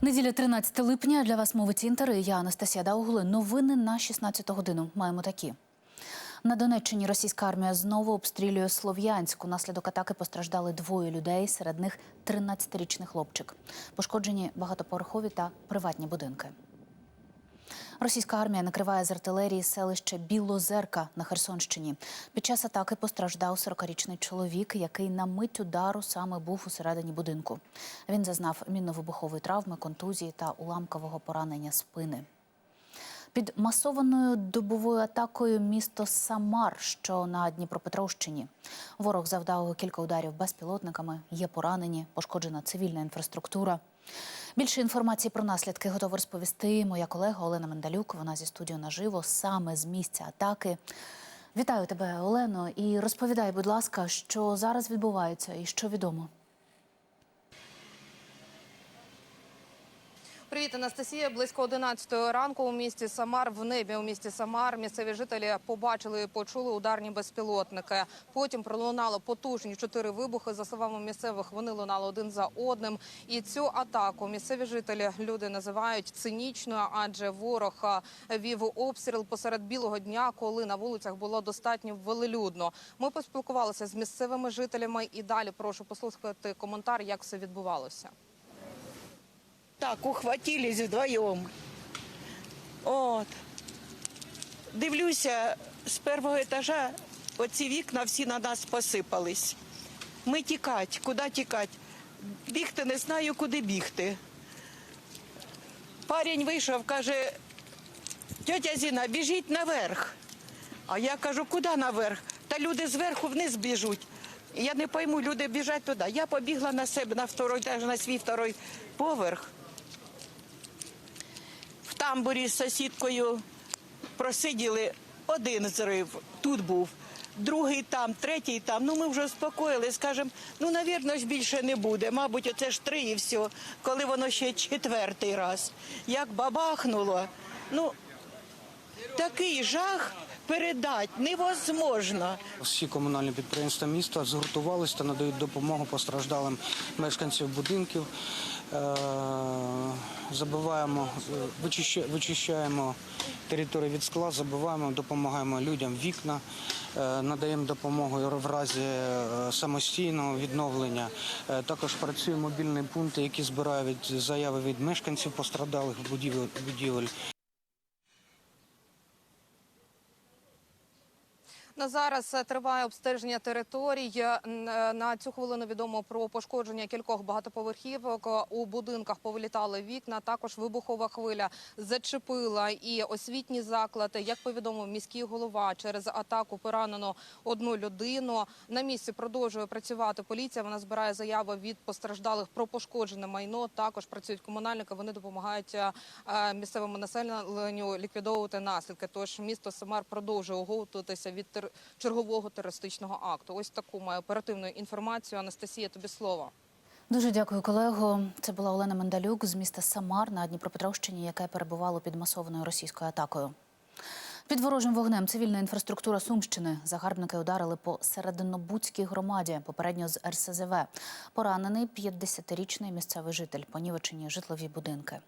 Неділя 13 липня для вас мовить інтер. Я Анастасія Даугли. Новини на 16 годину. Маємо такі. На Донеччині російська армія знову обстрілює Слов'янську. Наслідок атаки постраждали двоє людей, серед них 13-річний хлопчик. Пошкоджені багатоповерхові та приватні будинки. Російська армія накриває з артилерії селище Білозерка на Херсонщині. Під час атаки постраждав 40-річний чоловік, який на мить удару саме був усередині будинку. Він зазнав мінно-вибухової травми, контузії та уламкового поранення спини. Під масованою добовою атакою місто Самар, що на Дніпропетровщині. Ворог завдав кілька ударів безпілотниками, є поранені, пошкоджена цивільна інфраструктура. Більше інформації про наслідки готова розповісти моя колега Олена Мендалюк. Вона зі студіо наживо саме з місця атаки. Вітаю тебе, Олено, і розповідай, будь ласка, що зараз відбувається і що відомо. Привіт, Анастасія. Близько 11 ранку у місті Самар в небі у місті Самар місцеві жителі побачили і почули ударні безпілотники. Потім пролунало потужні чотири вибухи. За словами місцевих, вони лунали один за одним. І цю атаку місцеві жителі люди називають цинічною, адже ворог вів обстріл посеред білого дня, коли на вулицях було достатньо велелюдно. Ми поспілкувалися з місцевими жителями і далі прошу послухати коментар, як все відбувалося. Так, ухватились вдвоєм. От. Дивлюся, з першого етажа оці вікна всі на нас посипались. Ми тікать, куди тікать? Бігти не знаю, куди бігти. Парень вийшов, каже, тьотя Зіна, біжіть наверх. А я кажу, куди наверх? Та люди зверху вниз біжуть. Я не пойму, люди біжать туди. Я побігла на себе на второй етаж, на свій второй поверх. Тамбурі з сусідкою просиділи один зрив, тут був, другий там, третій там. Ну ми вже успокоїли, скажемо, ну, навірно, ж більше не буде. Мабуть, оце ж три і все, коли воно ще четвертий раз. Як бабахнуло, ну такий жах передати невозможно. Всі комунальні підприємства міста згуртувалися та надають допомогу постраждалим мешканцям будинків. Е, Забиваємо, е, вичищаємо територію від скла, забиваємо, допомагаємо людям вікна, е, надаємо допомогу в разі самостійного відновлення. Також працює мобільний пункт, який збирає заяви від мешканців постраждалих будівель. На зараз е, триває обстеження територій. Е, е, На цю хвилину відомо про пошкодження кількох багатоповерхівок. У будинках повилітали вікна. Також вибухова хвиля зачепила і освітні заклади. Як повідомив міський голова, через атаку поранено одну людину. На місці продовжує працювати поліція. Вона збирає заяви від постраждалих про пошкоджене майно. Також працюють комунальники. Вони допомагають місцевому населенню ліквідовувати наслідки. Тож місто Самар продовжує оговтуватися від чергового терористичного акту. Ось таку маю оперативну інформацію. Анастасія, тобі слово. Дуже дякую, колего. Це була Олена Мендалюк з міста Самар на Дніпропетровщині, яке перебувало під масованою російською атакою. Під ворожим вогнем цивільна інфраструктура Сумщини. Загарбники ударили по серединобудській громаді, попередньо з РСЗВ. Поранений 50-річний місцевий житель, понівечені житлові будинки.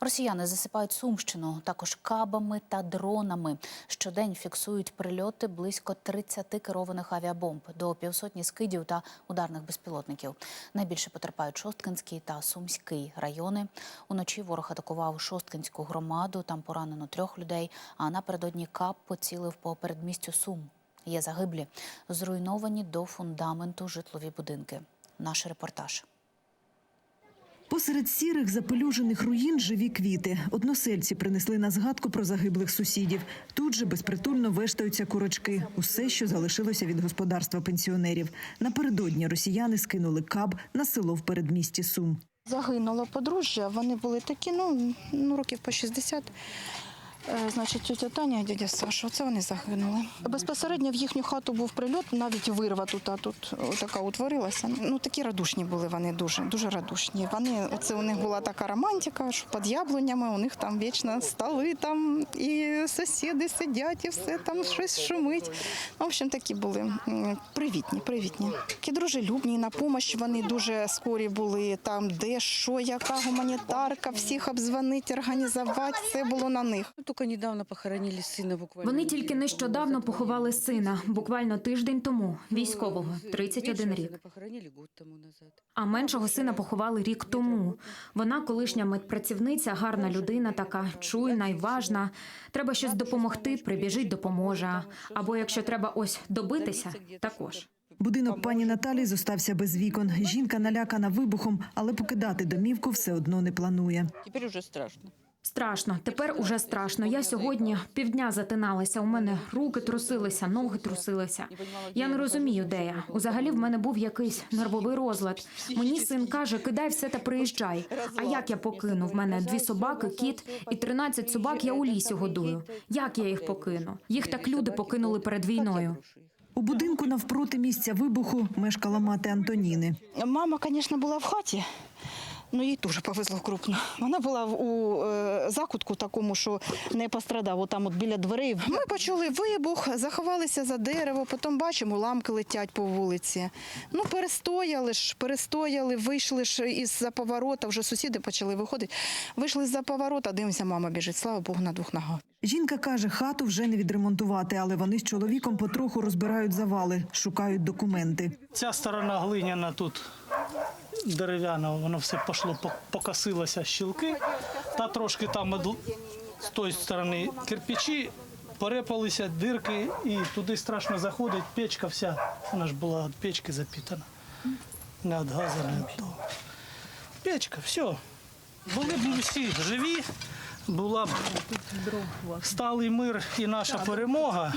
Росіяни засипають Сумщину також кабами та дронами. Щодень фіксують прильоти близько 30 керованих авіабомб до півсотні скидів та ударних безпілотників. Найбільше потерпають Шосткинський та Сумський райони. Уночі ворог атакував Шосткинську громаду. Там поранено трьох людей. А напередодні кап поцілив по передмістю Сум. Є загиблі, зруйновані до фундаменту житлові будинки. Наш репортаж. Посеред сірих запелюжених руїн живі квіти. Односельці принесли на згадку про загиблих сусідів. Тут же безпритульно вештаються курочки. Усе, що залишилося від господарства пенсіонерів. Напередодні росіяни скинули каб на село в передмісті Сум. Загинуло подружжя. Вони були такі, ну, ну років по 60. Е, Значить, тетя Таня і дядя Саша, оце вони загинули. Безпосередньо в їхню хату був прильот, навіть вирва тут, а тут така утворилася. Ну такі радушні були вони дуже, дуже радушні. Вони, оце у них була така романтика, що під яблунями у них там вічно столи там і сусіди сидять, і все там щось шумить. В общем, такі були привітні, привітні. Такі дружелюбні, на допомогу вони дуже скорі були. Там де що, яка гуманітарка, всіх обзвонити, організувати, все було на них. Только недавно похоронили сына буквально. Вони тільки нещодавно поховали сина, буквально тиждень тому, Ну, військового, меньшего 31 рік. А меншого сина поховали рік тому. Вона колишня медпрацівниця, гарна людина, така чуйна й важна. Треба щось допомогти, прибіжить, допоможе. Або якщо треба ось добитися, також. Будинок пані Наталі зостався без вікон. Жінка налякана вибухом, але покидати домівку все одно не планує. Теперь уже страшно. Страшно, тепер уже страшно. Я сьогодні півдня затиналася. У мене руки трусилися, ноги трусилися. Я не розумію, де я. Взагалі в мене був якийсь нервовий розлад. Мені син каже, кидай все та приїжджай. А як я покину? В мене дві собаки, кіт і 13 собак. Я у лісі годую. Як я їх покину? Їх так люди покинули перед війною. У будинку навпроти місця вибуху мешкала мати Антоніни. Мама, звісно, була в хаті. Ну, їй теж повезло крупно. Вона була у е, закутку такому, що не пострадав, отам от біля дверей. Ми почули вибух, заховалися за дерево, потім бачимо, ламки летять по вулиці. Ну, перестояли ж, перестояли, вийшли ж із-за поворота, вже сусіди почали виходити. Вийшли з-за поворота, дивимося, мама біжить, слава Богу, на двох ногах. Жінка каже, хату вже не відремонтувати, але вони з чоловіком потроху розбирають завали, шукають документи. Ця сторона глиняна тут дерев'яна, воно все пішло, покосилося щілки. Та трошки там з тої сторони кирпичі, порепалися дирки, і туди страшно заходить. Печка вся, вона ж була від печки запітана. Не від газу, не від того. Печка, все. Були б всі живі, була б сталий мир і наша перемога,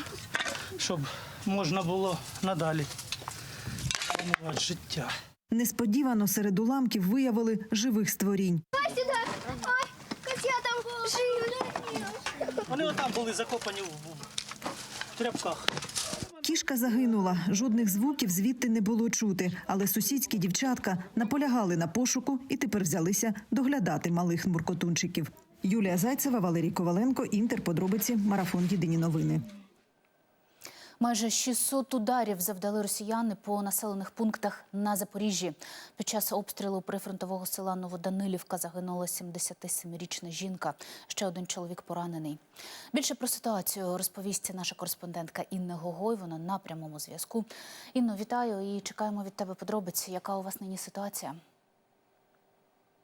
щоб можна було надалі життя. Несподівано серед уламків виявили живих створінь. Там Вони отам були закопані в, в тряпках. Кішка загинула. Жодних звуків звідти не було чути, але сусідські дівчатка наполягали на пошуку і тепер взялися доглядати малих муркотунчиків. Юлія Зайцева, Валерій Коваленко, Інтер. Подробиці. Марафон. Єдині новини. Майже 600 ударів завдали росіяни по населених пунктах на Запоріжжі. Під час обстрілу прифронтового села Новоданилівка загинула 77-річна жінка. Ще один чоловік поранений. Більше про ситуацію розповість наша кореспондентка Інна Гогой. Вона на прямому зв'язку. Інно, вітаю і чекаємо від тебе подробиці. Яка у вас нині ситуація?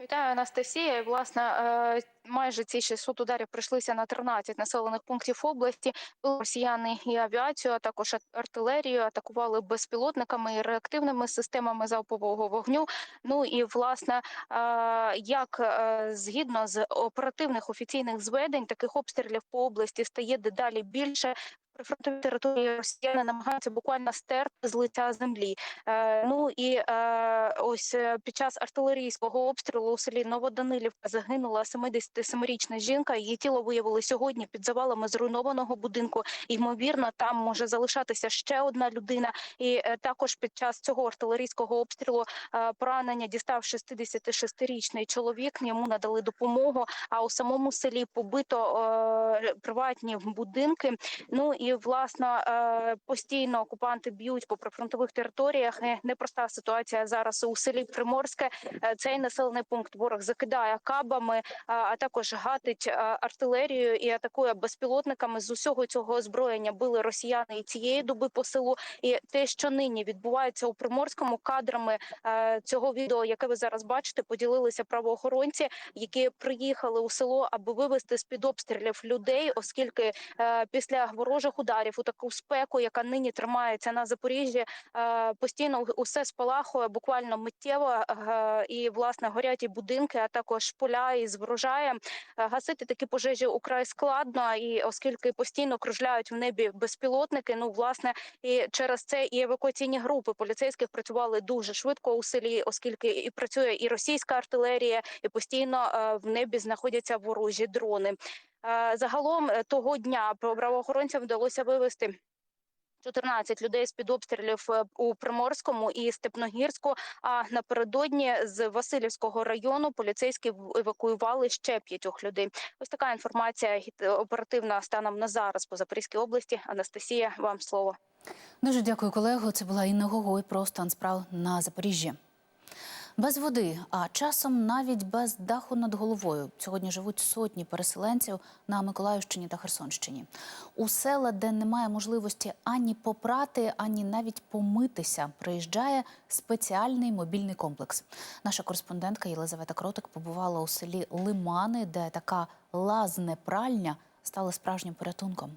Вітаю, Анастасія. Власне, е, майже ці 600 ударів прийшлися на 13 населених пунктів області. Росіяни і авіацію, а також артилерію атакували безпілотниками і реактивними системами залпового вогню. Ну і власне, е, як е, згідно з оперативних офіційних зведень, таких обстрілів по області стає дедалі більше. Прифронтові території росіяни намагаються буквально стерти з лиця землі. Е, ну і е, ось е, під час артилерійського обстрілу у селі Новоданилівка загинула 77-річна жінка. Її тіло виявили сьогодні під завалами зруйнованого будинку. Ймовірно, там може залишатися ще одна людина. І е, також під час цього артилерійського обстрілу е, поранення дістав 66-річний чоловік. Йому надали допомогу. А у самому селі побито е, приватні будинки. Ну і власне е, постійно окупанти б'ють по прифронтових територіях. Непроста ситуація зараз у селі Приморське. Е, Цей населений пункт ворог закидає кабами, а- також гатить е, артилерією і атакує безпілотниками. З усього цього озброєння били росіяни і цієї доби по селу. І те, що нині відбувається у Приморському, кадрами цього відео, яке ви зараз бачите, поділилися правоохоронці, які приїхали у село, аби вивести з під обстрілів людей, оскільки після ворожих ударів у таку спеку, яка нині тримається на Запоріжжі, е, постійно усе спалахує буквально миттєво е, і власне горять і будинки, а також поля із врожаєм. Е, Гасити такі пожежі украй складно, і оскільки постійно кружляють в небі безпілотники, ну власне і через це і евакуаційні групи поліцейських працювали дуже швидко у селі, оскільки і працює і російська артилерія, і постійно в небі знаходяться ворожі дрони. Е, Загалом е, того дня правоохоронцям вдалося вивести 14 людей з під обстрілів е, у Приморському і Степногірську. А напередодні з Васильівського району поліцейські евакуювали ще п'ятьох людей. Ось така інформація оперативна станом на зараз по Запорізькій області. Анастасія, вам слово. Дуже дякую, колего. Це була Інна Гогой про стан справ на Запоріжжі. Без води, а часом навіть без даху над головою. Сьогодні живуть сотні переселенців на Миколаївщині та Херсонщині. У села, де немає можливості ані попрати, ані навіть помитися, приїжджає спеціальний мобільний комплекс. Наша кореспондентка Єлизавета Кротик побувала у селі Лимани, де така лазне-пральня стала справжнім порятунком.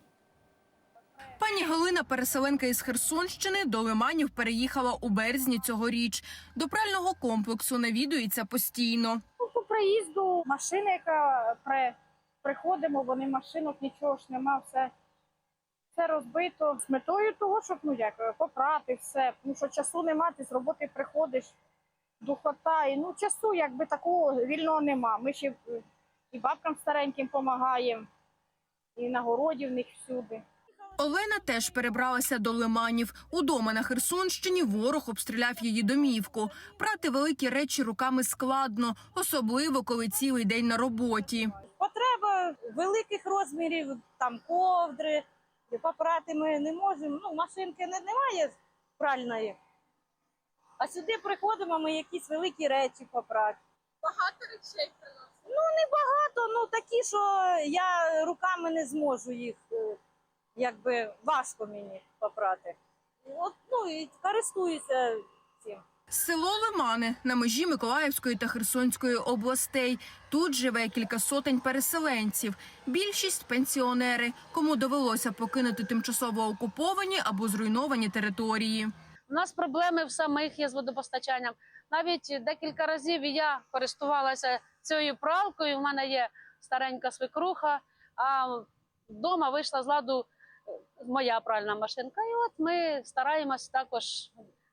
Пані Галина, переселенка із Херсонщини, до Лиманів переїхала у березні цьогоріч. До прального комплексу навідується постійно. По проїзду машина, яка при, приходимо, вони машинок, нічого ж нема, все, все розбито. З метою того, щоб ну як попрати все. Тому що часу нема, ти з роботи приходиш, духота. І ну часу якби такого вільного нема. Ми ще е, і бабкам стареньким допомагаємо, і на городі в них всюди. Олена теж перебралася до Лиманів. Удома на Херсонщині ворог обстріляв її домівку. Прати великі речі руками складно, особливо коли цілий день на роботі. Потреба великих розмірів, там ковдри, попрати ми не можемо. Ну, машинки не, немає пральної. А сюди приходимо, ми якісь великі речі попрати. Багато речей приносимо? Ну, не багато, ну такі, що я руками не зможу їх, е, якби важко мені попрати. От, ну і користуюся цим. Село Лимани на межі Миколаївської та Херсонської областей. Тут живе кілька сотень переселенців. Більшість пенсіонери, кому довелося покинути тимчасово окуповані або зруйновані території. У нас проблеми в самих є з водопостачанням. Навіть декілька разів я користувалася цією пралкою. У мене є старенька свекруха, а вдома вийшла з ладу моя пральна машинка. І от ми стараємось також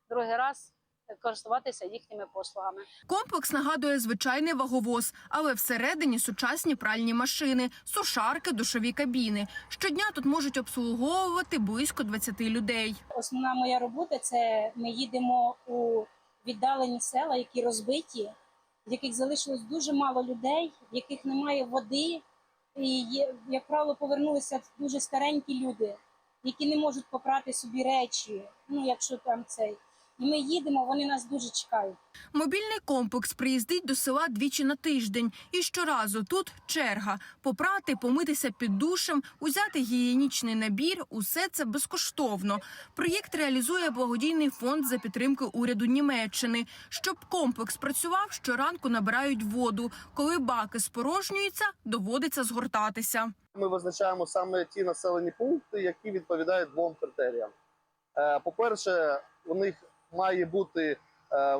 другий раз користуватися їхніми послугами. Комплекс нагадує звичайний ваговоз, але всередині сучасні пральні машини, сушарки, душові кабіни. Щодня тут можуть обслуговувати близько 20 людей. Основна моя робота це ми їдемо у віддалені села, які розбиті, в яких залишилось дуже мало людей, в яких немає води. І як правило, повернулися дуже старенькі люди, які не можуть попрати собі речі. Ну, якщо там цей. І ми їдемо, вони нас дуже чекають. Мобільний комплекс приїздить до села двічі на тиждень. І щоразу тут черга. Попрати, помитися під душем, узяти гігієнічний набір – усе це безкоштовно. Проєкт реалізує благодійний фонд за підтримки уряду Німеччини. Щоб комплекс працював, щоранку набирають воду. Коли баки спорожнюються, доводиться згортатися. Ми визначаємо саме ті населені пункти, які відповідають двом критеріям. Е, По-перше, у них має бути е,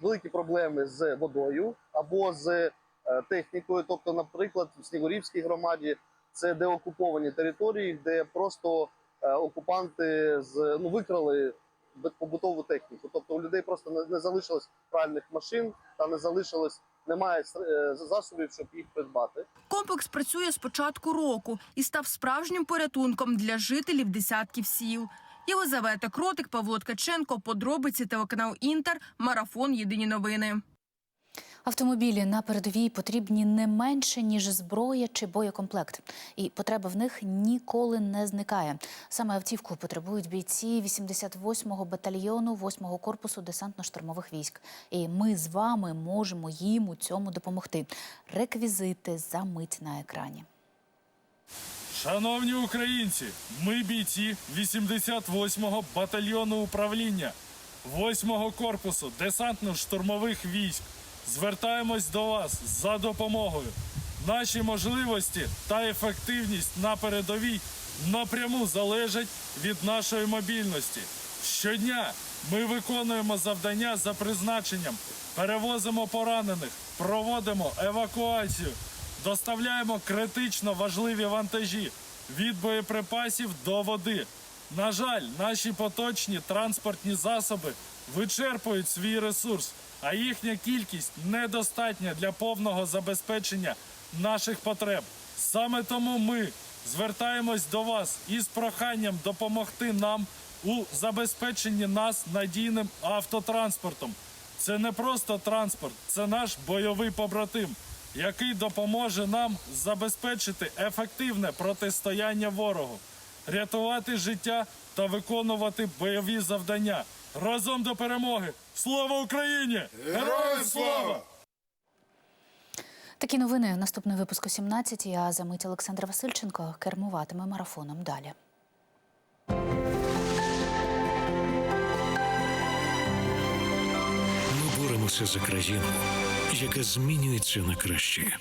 великі проблеми з водою або з е, технікою. Тобто, наприклад, в Снігурівській громаді це деокуповані території, де просто е, окупанти з ну викрали побутову техніку. Тобто у людей просто не, не залишилось пральних машин та не залишилось, немає засобів, щоб їх придбати. Комплекс працює з початку року і став справжнім порятунком для жителів десятків сіл. Єлизавета Кротик, Павло Ткаченко, подробиці телеканал Інтер, марафон. Єдині новини. Автомобілі на передовій потрібні не менше ніж зброя чи боєкомплект, і потреба в них ніколи не зникає. Саме автівку потребують бійці 88-го батальйону 8-го корпусу десантно-штурмових військ. І ми з вами можемо їм у цьому допомогти. Реквізити за мить на екрані. Шановні українці, ми бійці 88-го батальйону управління 8-го корпусу десантно-штурмових військ. Звертаємось до вас за допомогою. Наші можливості та ефективність на передовій напряму залежать від нашої мобільності. Щодня ми виконуємо завдання за призначенням, перевозимо поранених, проводимо евакуацію, доставляємо критично важливі вантажі від боєприпасів до води. На жаль, наші поточні транспортні засоби вичерпують свій ресурс, а їхня кількість недостатня для повного забезпечення наших потреб. Саме тому ми звертаємось до вас із проханням допомогти нам у забезпеченні нас надійним автотранспортом. Це не просто транспорт, це наш бойовий побратим, який допоможе нам забезпечити ефективне протистояння ворогу, рятувати життя та виконувати бойові завдання. Разом до перемоги! Слава Україні! Героям слава! Такі новини. Наступний випуск о 17 А за мить Олександр Васильченко кермуватиме марафоном далі. Ми боремося за країну, яка змінюється на краще.